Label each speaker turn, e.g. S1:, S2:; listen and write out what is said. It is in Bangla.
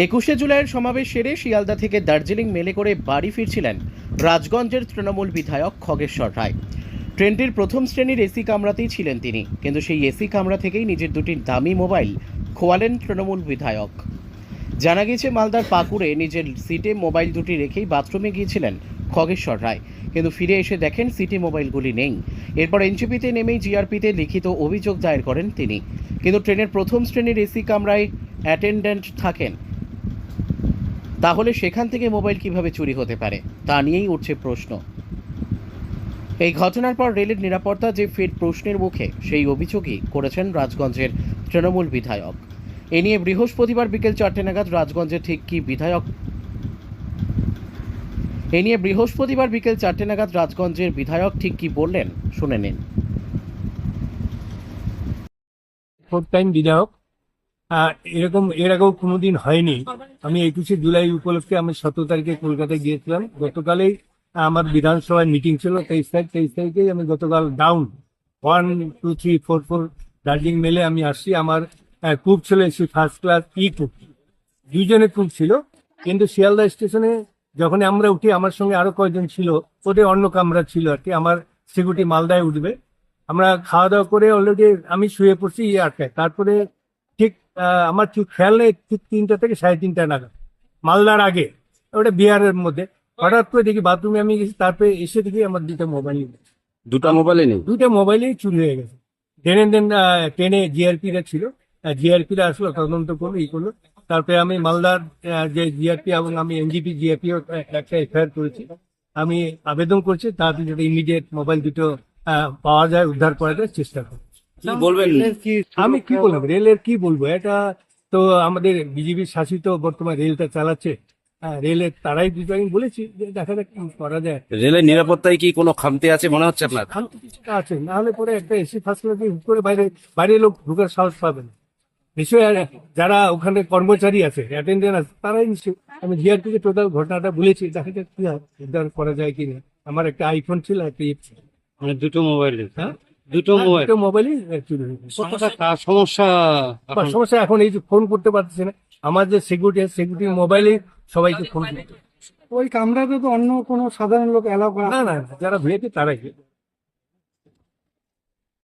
S1: একুশে জুলাইয়ের সমাবেশ সেরে শিয়ালদা থেকে দার্জিলিং মেলে করে বাড়ি ফিরছিলেন রাজগঞ্জের তৃণমূল বিধায়ক খগেশ্বর রায়। ট্রেনটির প্রথম শ্রেণির এসি কামরাতেই ছিলেন তিনি, কিন্তু সেই এসি কামরা থেকেই নিজের দুটি দামি মোবাইল খোয়ালেন তৃণমূল বিধায়ক। জানা গেছে মালদার পাকুড়ে নিজের সিটে মোবাইল দুটি রেখেই বাথরুমে গিয়েছিলেন খগেশ্বর রায়, কিন্তু ফিরে এসে দেখেন সিটি মোবাইলগুলি নেই। এরপর এনজিপিতে নেমেই জিআরপিতে লিখিত অভিযোগ দায়ের করেন তিনি, কিন্তু ট্রেনের প্রথম শ্রেণির এসি কামরায় অ্যাটেন্ডেন্ট থাকেন তাহলে সেখান থেকে মোবাইল কীভাবে চুরি হতে পারে? তা নিয়েই উঠছে প্রশ্ন। এই ঘটনার পর রেলের নিরাপত্তা যে ফের প্রশ্নের মুখে, সেই অভিযোগই করেছেন রাজগঞ্জের তৃণমূল বিধায়ক। এ নিয়ে বৃহস্পতিবার বিকেল চারটে নাগাদ রাজগঞ্জে ঠিক কি বিধায়ক এ নিয়ে বৃহস্পতিবার বিকেল চারটে নাগাদ রাজগঞ্জের বিধায়ক ঠিক কি বললেন, শুনে নিন।
S2: টাইম বিধায়ক। এরকম, এর আগেও কোনোদিন হয়নি। আমি একুশে জুলাই উপলক্ষে আমি সতেরো তারিখে কলকাতায় গিয়েছিলাম। গতকালেই আমার বিধানসভায় মিটিং ছিল, তেইশ তারিখ, তেইশ তারিখেই আমি গতকাল down one two three four four Darjeeling মেলে আমি আসছি। আমার কুক ছিল এসি ফার্স্ট ক্লাস ই কুক দুইজনে কুক ছিল, কিন্তু শিয়ালদা স্টেশনে যখন আমরা উঠি, আমার সঙ্গে আরও কয়েকজন ছিল, ওদের অন্য কামরা ছিল আর কি। আমার সিকিউরিটি মালদায় উঠবে। আমরা খাওয়া দাওয়া করে অলরেডি আমি শুয়ে পড়ছি ইয়ে আটকায় তারপরে আমার খেয়াল নেই ঠিক তিনটা থেকে সাড়ে তিনটা নাগাদ। মালদার আগে ওটা বিহারের মধ্যে। হঠাৎ করে দেখি বাথরুমে আমি গেছি তারপরে এসে দেখি আমার দুটা মোবাইল
S3: দুটা মোবাইলে নেই?
S2: দুটা মোবাইলেই চুরি হয়ে গেছে। দেন দেন ট্রেনে জিআরপিরা ছিল। জিআরপিরা আসলো তদন্ত করল ই করল। তারপরে আমি মালদার যে জিআরপি এবং আমি এনজিপি জিআরপি একটা এফআইআর করেছি। আমি আবেদন করছি যাতে ইমিডিয়েট মোবাইল দুটো পাওয়া যায় উদ্ধার করার চেষ্টা করব।
S3: কি বলবেন?
S2: আমি কি বললাম? রেলের কি বলব? এটা তো আমাদের বিজেপি শাসিত বর্তমান রেলটা চালাচ্ছে। হ্যাঁ, রেলের তারাই দুটো আমি বলেছি যে দেখা যাক কি করা যায়।
S3: রেলের নিরাপত্তায় কি কোনো খামতি আছে মনে হচ্ছে আপনার?
S2: শান্তি কিছুটা আছে। না হলে পরে একটা এসি ফার্স্ট ক্লাসে হুট করে বাইরে বাইরের লোক ঢুকার সাহস পাবে না। নিশ্চয়ই যারা ওখানে কর্মচারী আছে অ্যাটেন্ডেন্ট আছে তারাই নিশ্চয়ই। আমি জিআরপি কে টোটাল ঘটনাটা বলেছি দেখা যাক কি উদ্ধার করা যায় কিনা। আমার একটা আইফোন ছিল একটা ছিল।
S4: মানে দুটো মোবাইল
S2: হ্যাঁ?
S4: দুটো মোবাইল।
S2: দুটো মোবাইলই হয়ে
S4: সমস্যা
S2: বা সমস্যা এখন এই যে ফোন করতে পারতেছে না। আমার যে সিকিউরিটি সিকিউরিটি মোবাইলে সবাইকে ফোন করতে
S5: ওই কামরাতে তো অন্য কোনো সাধারণ লোক এলাও করা
S2: না না যারা ভিআইপি তারাই।